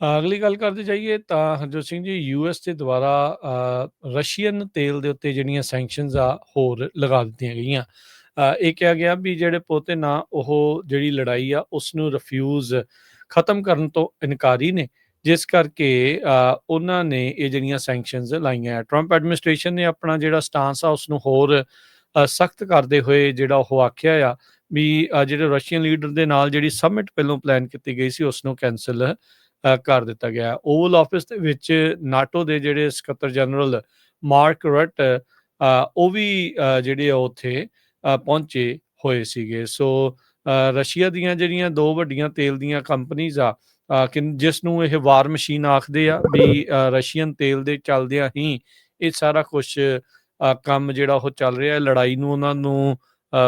ਅਗਲੀ ਗੱਲ ਕਰਦੇ ਜਾਈਏ ਤਾਂ ਹਰਜੋਤ ਸਿੰਘ ਜੀ ਯੂਐਸ ਦੇ ਦੁਆਰਾ ਅ, ਰਸ਼ੀਅਨ ਤੇਲ ਦੇ ਉੱਤੇ ਜਿਹੜੀਆਂ ਸੈਂਕਸ਼ਨਸ ਆ ਹੋਰ ਲਗਾ ਦਿੱਤੀਆਂ ਗਈਆਂ। ਅ, ਇਹ ਕਿਹਾ ਗਿਆ ਵੀ ਜਿਹੜੇ ਪੋਤੇ ਨਾ ਉਹ ਜਿਹੜੀ ਲੜਾਈ ਆ ਉਸ ਨੂੰ ਰਿਫਿਊਜ਼ ਖਤਮ ਕਰਨ ਤੋਂ ਇਨਕਾਰੀ ਨੇ। ਜਿਸ ਕਰਕੇ ਅ, ਉਹਨਾਂ ਨੇ ਇਹ ਜਿਹੜੀਆਂ ਸੈਂਕਸ਼ਨਸ ਲਾਈਆਂ ਟਰੰਪ ਐਡਮਿਨਿਸਟ੍ਰੇਸ਼ਨ ਨੇ ਆਪਣਾ ਜਿਹੜਾ ਸਟਾਂਸ ਆ ਉਸ ਨੂੰ ਹੋਰ ਸਖਤ ਕਰਦੇ ਹੋਏ ਜਿਹੜਾ ਉਹ ਆਖਿਆ ਆ ਵੀ ਅ, ਜਿਹੜੇ ਰਸ਼ੀਅਨ ਲੀਡਰ ਦੇ ਨਾਲ ਜਿਹੜੀ ਸਮਿਟ ਪਹਿਲਾਂ ਪਲਾਨ ਕੀਤੀ ਗਈ ਸੀ ਉਸ ਨੂੰ ਕੈਨਸਲ ਕਰ ਦਿੱਤਾ ਗਿਆ। ਓਵਲ ਆਫਿਸ ਦੇ ਵਿੱਚ ਨਾਟੋ ਦੇ ਜਿਹੜੇ ਸਕੱਤਰ ਜਨਰਲ ਮਾਰਕ ਰਟ ਉਹ ਵੀ ਜਿਹੜੇ ਆ ਉੱਥੇ ਪਹੁੰਚੇ ਹੋਏ ਸੀਗੇ। ਸੋ ਰਸ਼ੀਆ ਦੀਆਂ ਜਿਹੜੀਆਂ ਦੋ ਵੱਡੀਆਂ ਤੇਲ ਦੀਆਂ ਕੰਪਨੀਆਂ ਆ ਜਿਸ ਨੂੰ ਇਹ ਵਾਰ ਮਸ਼ੀਨ ਆਖਦੇ ਆ, ਵੀ ਰਸ਼ੀਅਨ ਤੇਲ ਦੇ ਚੱਲਦਿਆਂ ਹੀ ਇਹ ਸਾਰਾ ਕੁਝ ਕੰਮ ਜਿਹੜਾ ਉਹ ਚੱਲ ਰਿਹਾ। ਹੈ ਲੜਾਈ ਨੂੰ ਉਹਨਾਂ ਨੂੰ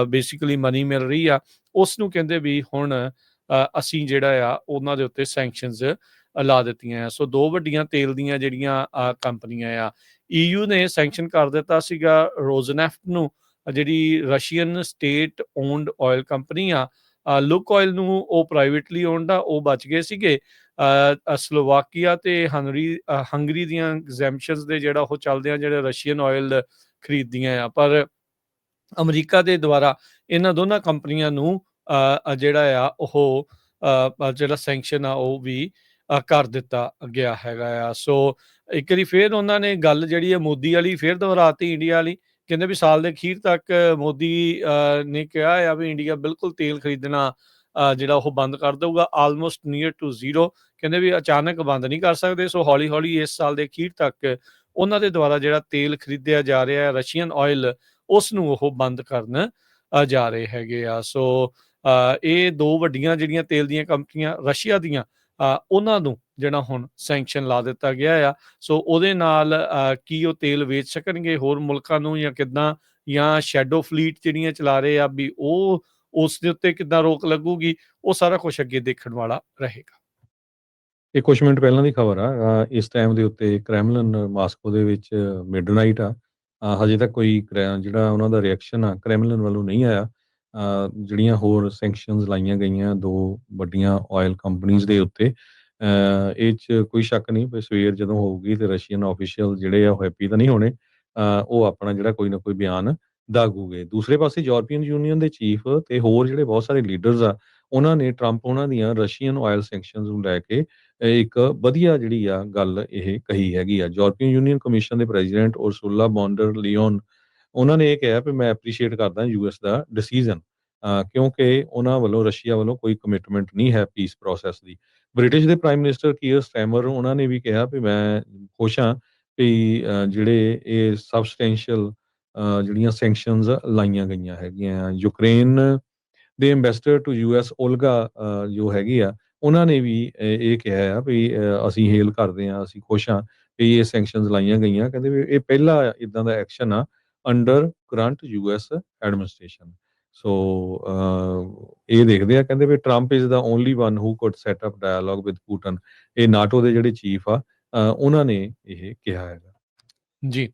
ਬੇਸਿਕਲੀ ਮਨੀ ਮਿਲ ਰਹੀ ਆ। ਉਸ ਨੂੰ ਕਹਿੰਦੇ ਵੀ ਹੁਣ ਅਸੀਂ ਜਿਹੜਾ ਆ, ਉਹਨਾਂ ਦੇ ਉੱਤੇ ਸੈਂਕਸ਼ਨਸ ਲਾ ਦਿੱਤੀਆਂ ਆ। ਸੋ ਦੋ ਵੱਡੀਆਂ ਤੇਲ ਦੀਆਂ ਜਿਹੜੀਆਂ ਕੰਪਨੀਆਂ ਆ ਈਯੂ ਨੇ ਸੈਂਕਸ਼ਨ ਕਰ ਦਿੱਤਾ ਸੀਗਾ ਰੋਜ਼ਨੈਫਟ ਨੂੰ, ਜਿਹੜੀ Russian state owned oil company ਆ ਲੁਕ ਆਇਲ ਨੂੰ ਉਹ ਪ੍ਰਾਈਵੇਟਲੀ ਓਨਡ ਆ, ਉਹ ਬਚ ਗਏ ਸੀਗੇ। ਸਲੋਵਾਕੀਆ ਤੇ ਹੰਗਰੀ ਹੰਗਰੀ ਦੀਆਂ ਐਗਜ਼ੈਂਪਸ਼ਨਸ ਦੇ ਜਿਹੜਾ ਉਹ ਚੱਲਦੇ ਆ ਜਿਹੜੇ ਰਸ਼ੀਅਨ ਆਇਲ ਖਰੀਦਦੀਆਂ ਆ। ਪਰ ਅਮਰੀਕਾ ਦੇ ਦੁਆਰਾ ਇਹਨਾਂ ਦੋਨਾਂ ਕੰਪਨੀਆਂ ਨੂੰ ਜਿਹੜਾ ਆ ਉਹ ਅ, ਜਿਹੜਾ ਸੈਂਕਸ਼ਨ ਆ ਉਹ ਵੀ ਕਰ ਦਿੱਤਾ ਗਿਆ ਹੈਗਾ ਆ। ਸੋ ਇੱਕ ਵਾਰੀ ਫੇਰ ਉਹਨਾਂ ਨੇ ਗੱਲ ਜਿਹੜੀ ਹੈ ਮੋਦੀ ਵਾਲੀ ਫੇਰ ਦੁਹਰਾਤੀ ਇੰਡੀਆ ਵਾਲੀ। ਕਹਿੰਦੇ ਵੀ ਸਾਲ ਦੇ ਅਖੀਰ ਤੱਕ ਮੋਦੀ ਅ, ਨੇ ਕਿਹਾ ਆ ਵੀ ਇੰਡੀਆ ਬਿਲਕੁਲ ਤੇਲ ਖਰੀਦਣਾ ਅ, ਜਿਹੜਾ ਉਹ ਬੰਦ ਕਰ ਦੇਊਗਾ ਆਲਮੋਸਟ ਨੀਅਰ ਟੂ ਜ਼ੀਰੋ ਕਹਿੰਦੇ ਵੀ ਅਚਾਨਕ ਬੰਦ ਨਹੀਂ ਕਰ ਸਕਦੇ ਸੋ ਹੌਲੀ ਹੌਲੀ ਇਸ ਸਾਲ ਦੇ ਅਖੀਰ ਤੱਕ ਉਹਨਾਂ ਦੇ ਦੁਆਰਾ ਜਿਹੜਾ ਤੇਲ ਖਰੀਦਿਆ ਜਾ ਰਿਹਾ ਹੈ ਰਸ਼ੀਅਨ ਆਇਲ ਉਸ ਨੂੰ ਉਹ ਬੰਦ ਕਰਨ ਜਾ ਰਹੇ ਹੈਗੇ ਆ। ਸੋ ਇਹ ਦੋ ਵੱਡੀਆਂ ਜਿਹੜੀਆਂ ਤੇਲ ਦੀਆਂ ਕੰਪਨੀਆਂ ਰਸ਼ੀਆ ਦੀਆਂ ਉਹਨਾਂ ਨੂੰ ਜਿਹੜਾ ਹੁਣ ਸੈਂਕਸ਼ਨ ਲਾ ਦਿੱਤਾ ਗਿਆ ਆ। ਸੋ ਉਹਦੇ ਨਾਲ ਕੀ ਉਹ ਤੇਲ ਵੇਚ ਸਕਣਗੇ ਹੋਰ ਮੁਲਕਾਂ ਨੂੰ ਜਾਂ ਕਿੱਦਾਂ? ਜਾਂ ਸ਼ੈਡੋ ਫਲੀਟ ਜਿਹੜੀਆਂ ਚਲਾ ਰਹੇ ਆ ਵੀ ਉਹ ਉਸ ਦੇ ਉੱਤੇ ਕਿੱਦਾਂ ਰੋਕ ਲੱਗੂਗੀ? ਉਹ ਸਾਰਾ ਕੁਝ ਅੱਗੇ ਦੇਖਣ ਵਾਲਾ ਰਹੇਗਾ। ਇਹ ਕੁਝ ਮਿੰਟ ਪਹਿਲਾਂ ਦੀ ਖਬਰ ਆ। ਇਸ ਟਾਈਮ ਦੇ ਉੱਤੇ ਕ੍ਰੈਮਲਿਨ ਮਾਸਕੋ ਦੇ ਵਿੱਚ ਮਿਡਨਾਈਟ ਆ। ਹਜੇ ਤੱਕ ਕੋਈ ਕ੍ਰੈ- ਜਿਹੜਾ ਉਹਨਾਂ ਦਾ ਰਿਐਕਸ਼ਨ ਆ ਕ੍ਰੈਮਲਿਨ ਵੱਲੋਂ ਨਹੀਂ ਆਇਆ। ਜਿਹੜੀਆਂ ਹੋਰ ਸੈਂਕਸ਼ਨਸ ਲਾਈਆਂ ਗਈਆਂ ਦੋ ਵੱਡੀਆਂ ਆਇਲ ਕੰਪਨੀਆਂ ਦੇ ਉੱਤੇ ਇਹ 'ਚ ਕੋਈ ਸ਼ੱਕ ਨਹੀਂ ਵੀ ਸਵੇਰ ਜਦੋਂ ਹੋਊਗੀ ਤੇ ਰਸ਼ੀਅਨ ਆਫੀਸ਼ੀਅਲ ਜਿਹੜੇ ਆ ਹੈਪੀ ਤਾਂ ਨਹੀਂ ਹੋਣੇ ਉਹ ਆਪਣਾ ਜਿਹੜਾ ਕੋਈ ਨਾ ਕੋਈ ਬਿਆਨ ਦਾਗੂਗੇ। ਦੂਸਰੇ ਪਾਸੇ ਯੂਰਪੀਅਨ ਯੂਨੀਅਨ ਦੇ ਚੀਫ ਤੇ ਹੋਰ ਜਿਹੜੇ ਬਹੁਤ ਸਾਰੇ ਲੀਡਰਸ ਆ, ਉਹਨਾਂ ਨੇ ਟਰੰਪ ਉਹਨਾਂ ਦੀਆਂ ਰਸ਼ੀਅਨ ਆਇਲ ਸੈਂਕਸ਼ਨਸ ਨੂੰ ਲੈ ਕੇ ਇੱਕ ਵਧੀਆ ਜਿਹੜੀ ਆ ਗੱਲ ਇਹ ਕਹੀ ਹੈਗੀ ਆ। ਯੂਰਪੀਅਨ ਯੂਨੀਅਨ ਕਮਿਸ਼ਨ ਦੇ president Ursula von der Leyen ਉਹਨਾਂ ਨੇ ਇਹ ਕਿਹਾ ਵੀ ਮੈਂ ਐਪਰੀਸ਼ੀਏਟ ਕਰਦਾ ਯੂਐਸ ਦਾ ਡਿਸੀਜਨ ਕਿਉਂਕਿ ਉਹਨਾਂ ਵੱਲੋਂ, ਰਸ਼ੀਆ ਵੱਲੋਂ ਕੋਈ ਕਮਿਟਮੈਂਟ ਨਹੀਂ ਹੈ ਪੀਸ ਪ੍ਰੋਸੈਸ ਦੀ। ਬ੍ਰਿਟਿਸ਼ ਦੇ ਪ੍ਰਾਈਮ ਮਿਨਿਸਟਰ ਕੀਅਰ ਸਟੈਮਰ ਉਹਨਾਂ ਨੇ ਵੀ ਕਿਹਾ ਵੀ ਮੈਂ ਖੁਸ਼ ਹਾਂ ਵੀ ਜਿਹੜੇ ਇਹ ਸਬਸਟੈਂਸ਼ੀਅਲ ਜਿਹੜੀਆਂ ਸੈਂਕਸ਼ਨਸ ਲਾਈਆਂ ਗਈਆਂ ਹੈਗੀਆਂ ਯੂਕਰੇਨ ਦੇ ਐਮਬੈਸਡਰ ਟੂ ਯੂਐਸ ਓਲਗਾ ਜੋ ਹੈਗੀ ਆ, ਉਹਨਾਂ ਨੇ ਵੀ ਇਹ ਕਿਹਾ ਆ ਵੀ ਅਸੀਂ ਹੇਲ ਕਰਦੇ ਆ ਅਸੀਂ ਖੁਸ਼ ਹਾਂ ਵੀ ਇਹ ਸੈਂਕਸ਼ਨਸ ਲਾਈਆਂ ਗਈਆਂ। ਕਹਿੰਦੇ ਵੀ ਇਹ ਪਹਿਲਾ ਇਦਾਂ ਦਾ ਐਕਸ਼ਨ ਆ under current US administration so ਇਹ ਦੇਖਦੇ ਆ, ਕਹਿੰਦੇ ਵੀ Trump is the only one who could set up dialogue with Putin ਇਹ ਨਾਟੋ ਦੇ ਜਿਹੜੇ ਚੀਫ ਆ ਉਹਨਾਂ ਨੇ ਇਹ ਕਿਹਾ ਹੈਗਾ। ਜੀ।